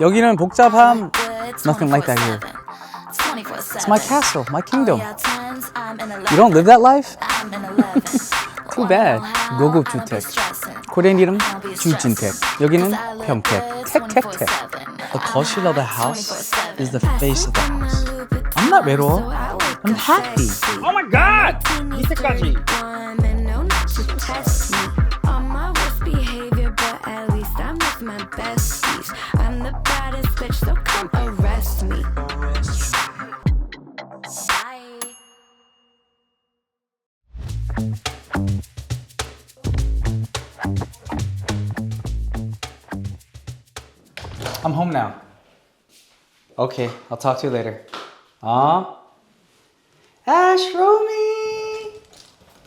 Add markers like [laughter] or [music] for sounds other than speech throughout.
여기는 복잡함. Nothing like that here. It's my castle, my kingdom. You You don't live that life? [laughs] Too bad. 고급 주택. 코리안 이름 주진택. 여기는 평택. 택택택. The closer of the house is the face of the house. I'm not 외로워. I'm happy. Oh my god! 이때까지. I'm I'm home now. Okay, I'll talk to you later. 아. Ash Romy.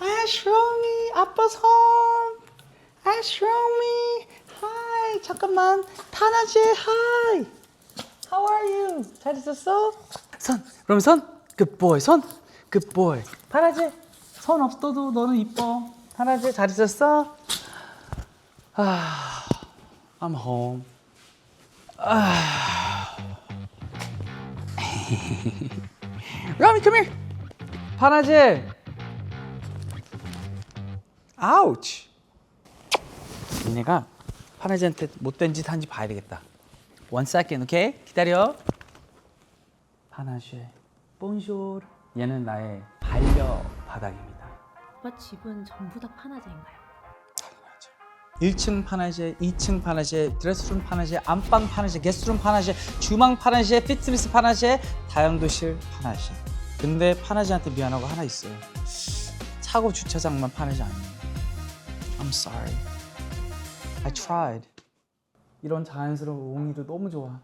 Ash Romy. 아빠's home. Ash Romy. Hi. 잠깐만. 타나지. Hi. How are you? 잘 있었어? 손. 그럼 손. Good boy. 손. Good boy. 타나지. 손 없어도 너는 이뻐. 타나지 잘 있었어? 아. I'm home. [laughs] Rami, come here. 파나지. 아우치. 얘네가 파나지한테 못된 짓 한지 봐야 되겠다. One second, 오케이? 기다려. 파나지. 본쇼르. 얘는 나의 반려 바닥입니다. 오빠 집은 전부 다 파나제인가요? 1층 파나제, 2층 파나제, 드레스룸 파나제, 안방 파나제, 게스트룸 파나제, 주방 파나제, 피트니스 파나제, 다용도실 파나제. 근데 파나제한테 미안한 거 하나 있어요. 차고 주차장만 파나제 아니에요. I'm sorry. I tried. 이런 자연스러운 옹이도 너무 좋아.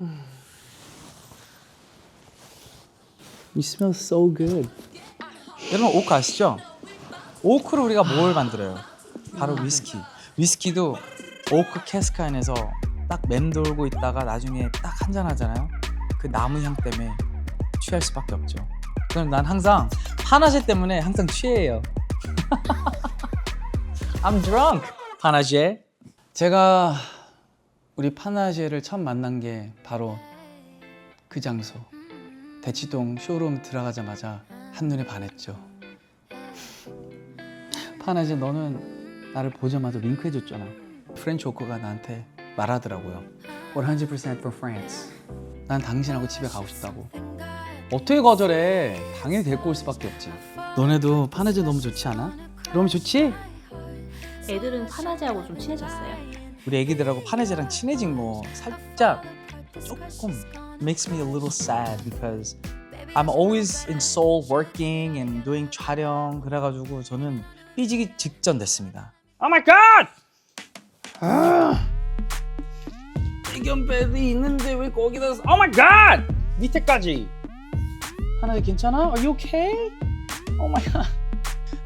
음. You smell so good. 여러분 오크 아시죠? 오크로 우리가 뭘 만들어요? 바로 위스키. 위스키도 오크 캐스크 안에서 딱 맴돌고 있다가 나중에 딱 한잔 하잖아요. 그 나무 향 때문에 취할 수밖에 없죠. 그럼 난 항상 파나제 때문에 항상 취해요. [laughs] I'm drunk. 파나제. 제가 우리 파나제를 처음 만난 게 바로 그 장소. 대치동 쇼룸 들어가자마자 한눈에 반했죠. 파나제 너는 나를 보자마자 윙크해줬잖아. 프렌치 오커가 나한테 말하더라고요. 100% from France. 난 당신하고 집에 가고 싶다고. 어떻게 거절해? 당연히 데리고 올 수밖에 없지. 너네도 파나제 너무 좋지 않아? 너무 좋지? 애들은 파나제하고 좀 친해졌어요? 우리 애기들하고 파네제랑 친해진 거 살짝 조금 makes me a little sad because I'm always in Seoul working and doing 촬영 그래가지고 저는 삐지기 직전 됐습니다. Oh my god! 애견배이 있는데 왜 거기다 Oh my god! 밑에까지. 하나 괜찮아? Are you okay? Oh my god.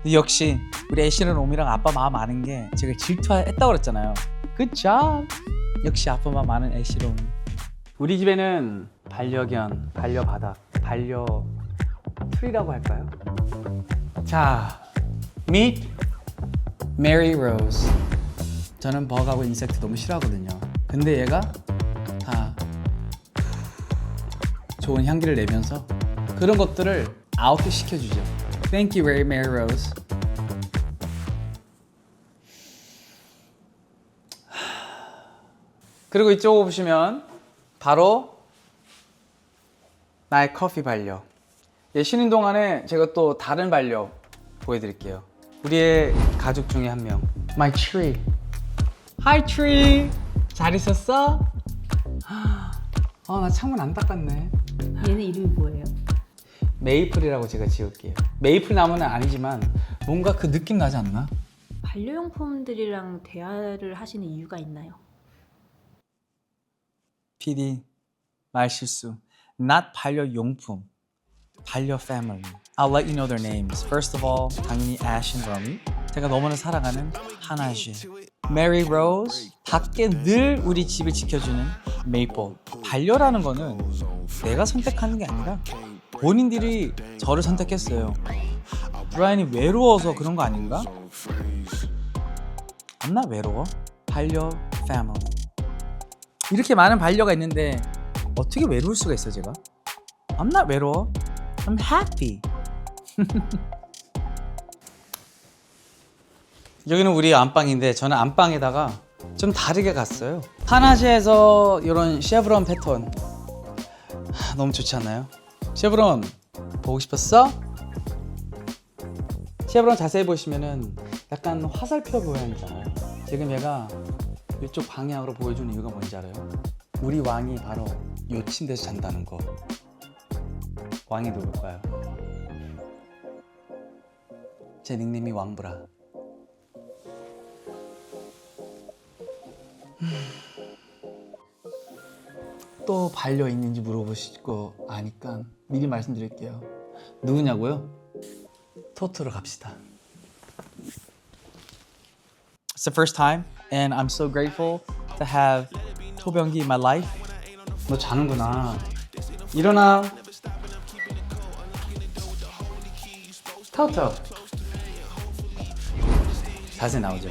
근데 역시 우리 애쉬는 옴이랑 아빠 마음 아는 게 제가 질투했다고 그랬잖아요. Good job. 역시 아빠 마음 아는 애쉬로 옴. 우리 집에는 반려견, 반려바닥, 반려 트리라고 할까요? 자, meet Mary Rose. 저는 버그하고 인섹트 너무 싫어하거든요. 근데 얘가 다 좋은 향기를 내면서 그런 것들을 아웃 시켜주죠. Thank you, Mary Rose. 그리고 이쪽 보시면 바로 나의 커피 반려. 예, 쉬는 동안에 제가 또 다른 반려 보여드릴게요. 우리의 가족 중에 한 명. My tree. Hi tree. 잘 있었어? 아, 나 창문 안 닦았네. 얘는 이름이 뭐예요? 메이플이라고 제가 지을게요. 메이플 나무는 아니지만 뭔가 그 느낌 나지 않나? 반려용품들이랑 대화를 하시는 이유가 있나요? PD 말 실수. Not 반려용품. 반려 family. I'll let you know their names. First of all, 당연히 Ash and Rummy. 제가 너무나 사랑하는 하나시. Mary Rose. 밖에 늘 우리 집을 지켜주는 Maple. 반려라는 거는 내가 선택하는 게 아니라 본인들이 저를 선택했어요. 브라이언이 외로워서 그런 거 아닌가? I'm 외로워. 반려 family. 이렇게 많은 반려가 있는데 어떻게 외로울 수가 있어 제가? I'm not 외로워. I'm happy. [laughs] 여기는 우리 안방인데 저는 안방에다가 좀 다르게 갔어요. 파나제에서 이런 쉐브론 패턴 하, 너무 좋지 않나요? 쉐브론 보고 싶었어? 쉐브론 자세히 보시면은 약간 화살표 모양이잖아요. 지금 얘가 이쪽 방향으로 보여주는 이유가 뭔지 알아요? 우리 왕이 바로 요 침대에서 잔다는 거. 왕이 누굴까요? 제 닉네임이 왕브라. 또 반려 있는지 물어보실 거 아니까 미리 말씀드릴게요. 누구냐고요? 토토로 갑시다. It's the first time and I'm so grateful to have 토병기 in my life. 너 자는구나. 일어나. 토토. 자세 나오죠.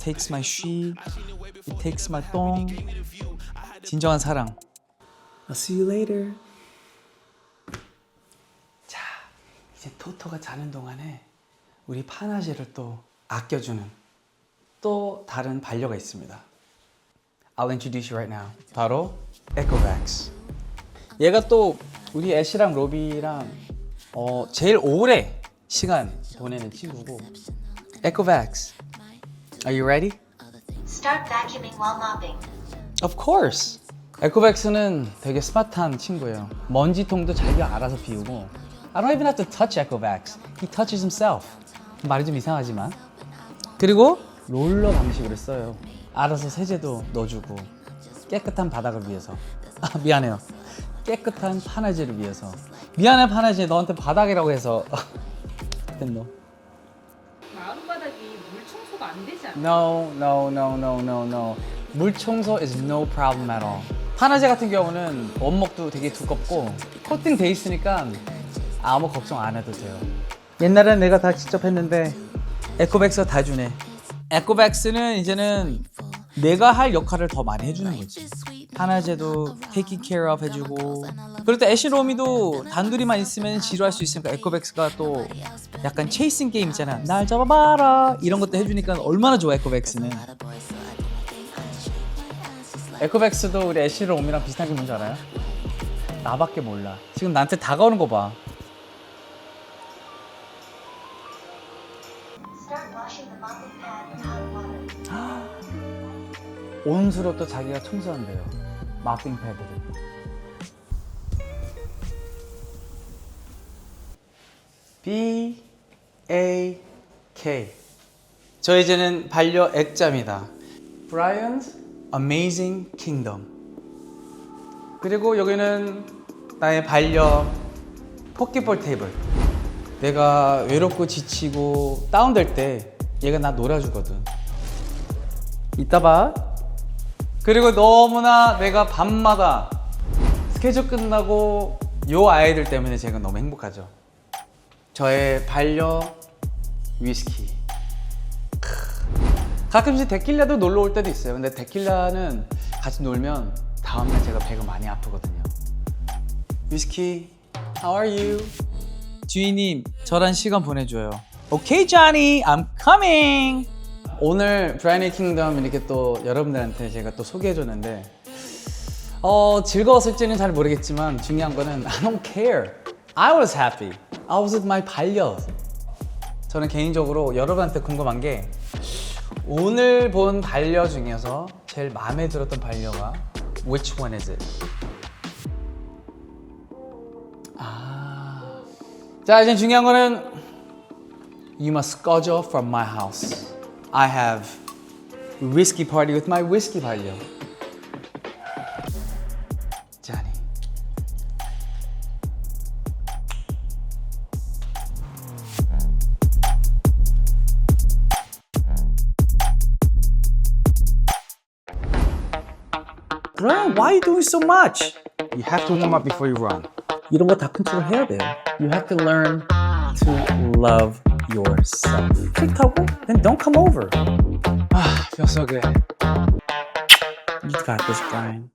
Takes my she, it takes my 똥. 진정한 사랑. I'll see you later. 자, 이제 토토가 자는 동안에 우리 파나제를 또 아껴주는 또 다른 반려가 있습니다. I'll introduce you right now. 바로 에코백스. 얘가 또 우리 애쉬랑 로비랑 어, 제일 오래 시간 보내는 친구고 에코백스. Are you ready? Start vacuuming while mopping. Of course. 에코백스는 되게 스마트한 친구예요. 먼지통도 자기가 알아서 비우고. I don't even have to touch Ecovax. He touches himself. 말이 좀 이상하지만. 그리고 롤러 방식으로 써요. 알아서 세제도 넣어주고 깨끗한 바닥을 위해서. 아 미안해요. 깨끗한 파나지를 위해서. 미안해 파나지 너한테 바닥이라고 해서. [laughs] 됐노. 마룻바닥이 물 청소가 안 되지 않아요? No, no, no, no, no, no. 물 청소 is no problem at all. 파나제 같은 경우는 원목도 되게 두껍고 코팅 돼 있으니까 아무 걱정 안 해도 돼요. 옛날엔 내가 다 직접 했는데 에코백스가 다 주네. 에코백스는 이제는 내가 할 역할을 더 많이 해주는 거지. 파나제도 taking care of 해주고 그럴 때 애쉬 로미도 단둘이만 있으면 지루할 수 있으니까 에코백스가 또 약간 체이싱 게임 있잖아. 날 잡아봐라 이런 것도 해주니까 얼마나 좋아 에코백스는. 에코백스도 우리 애쉬 로미랑 비슷한 게 뭔지 알아요? 나밖에 몰라. 지금 나한테 다가오는 거 봐. 온수로 또 자기가 청소한대요. 마핑 패드를. B A K. 저 이제는 반려 액자입니다. Brian's Amazing Kingdom. 그리고 여기는 나의 반려 포켓볼 테이블. 내가 외롭고 지치고 다운될 때 얘가 나 놀아주거든. 이따 봐. 그리고 너무나 내가 밤마다 스케줄 끝나고 요 아이들 때문에 제가 너무 행복하죠. 저의 반려 위스키. 크. 가끔씩 데킬라도 놀러 올 때도 있어요. 근데 데킬라는 같이 놀면 다음날 제가 배가 많이 아프거든요. 위스키, how are you? 주인님, 저랑 시간 보내줘요. Okay, Johnny, I'm coming. 오늘 브라이니 킹덤 이렇게 또 여러분들한테 제가 또 소개해 줬는데 어 즐거웠을지는 잘 모르겠지만 중요한 거는 I don't care. I was happy. I was with my 반려. 저는 개인적으로 여러분한테 궁금한 게 오늘 본 반려 중에서 제일 마음에 들었던 반려가 which one is it? 아. 자, 이제 중요한 거는 you must 꺼져 from my house. I have whiskey party with my whiskey 반려. 자니. Brian, why are you doing so much? You have to warm up before you run. 이런 거 다 컨트롤 해야 돼요. You have to learn to love yourself. TikToker, then don't come over. Ah, feels so good. You got this, Brian.